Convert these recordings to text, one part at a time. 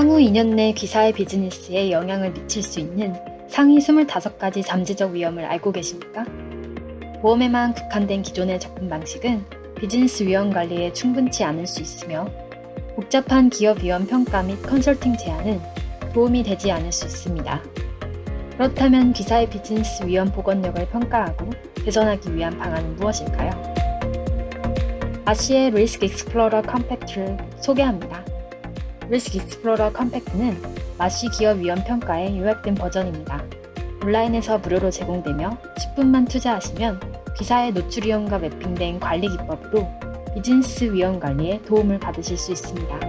향후 2년 내 기사의 비즈니스에 영향을 미칠 수 있는 상위 25가지 잠재적 위험을 알고 계십니까? 보험에만 국한된 기존의 접근 방식은 비즈니스 위험 관리에 충분치 않을 수 있으며 복잡한 기업 위험 평가 및 컨설팅 제안은 도움이 되지 않을 수 있습니다. 그렇다면 기사의 비즈니스 위험 보건력을 평가하고 개선하기 위한 방안은 무엇일까요? 아시의 리스크 익스플로러 컴팩트를 소개합니다. 리스크 익스플로러 컴팩트는 마시 기업 위험 평가의 요약된 버전입니다. 온라인에서 무료로 제공되며 10분만 투자하시면 기사의 노출 위험과 매핑된 관리 기법으로 비즈니스 위험 관리에 도움을 받으실 수 있습니다.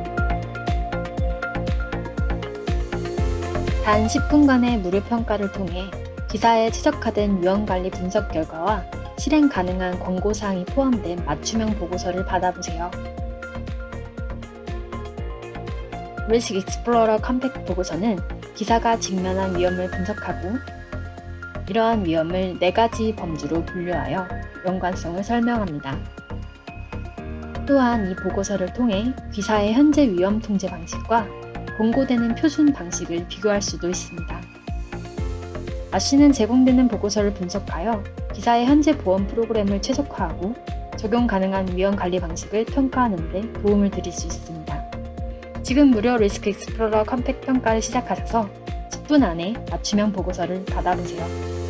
단 10분간의 무료 평가를 통해 기사에 최적화된 위험 관리 분석 결과와 실행 가능한 권고 사항이 포함된 맞춤형 보고서를 받아보세요. 리스크 익스플로러 컴팩트 보고서는 기사가 직면한 위험을 분석하고 이러한 위험을 네 가지 범주로 분류하여 연관성을 설명합니다. 또한 이 보고서를 통해 기사의 현재 위험 통제 방식과 권고되는 표준 방식을 비교할 수도 있습니다. 아씨는 제공되는 보고서를 분석하여 기사의 현재 보험 프로그램을 최적화하고 적용 가능한 위험 관리 방식을 평가하는 데 도움을 드릴 수 있습니다. 지금 무료 리스크 익스플로러 컴팩 평가를 시작하셔서 10분 안에 맞춤형 보고서를 받아보세요.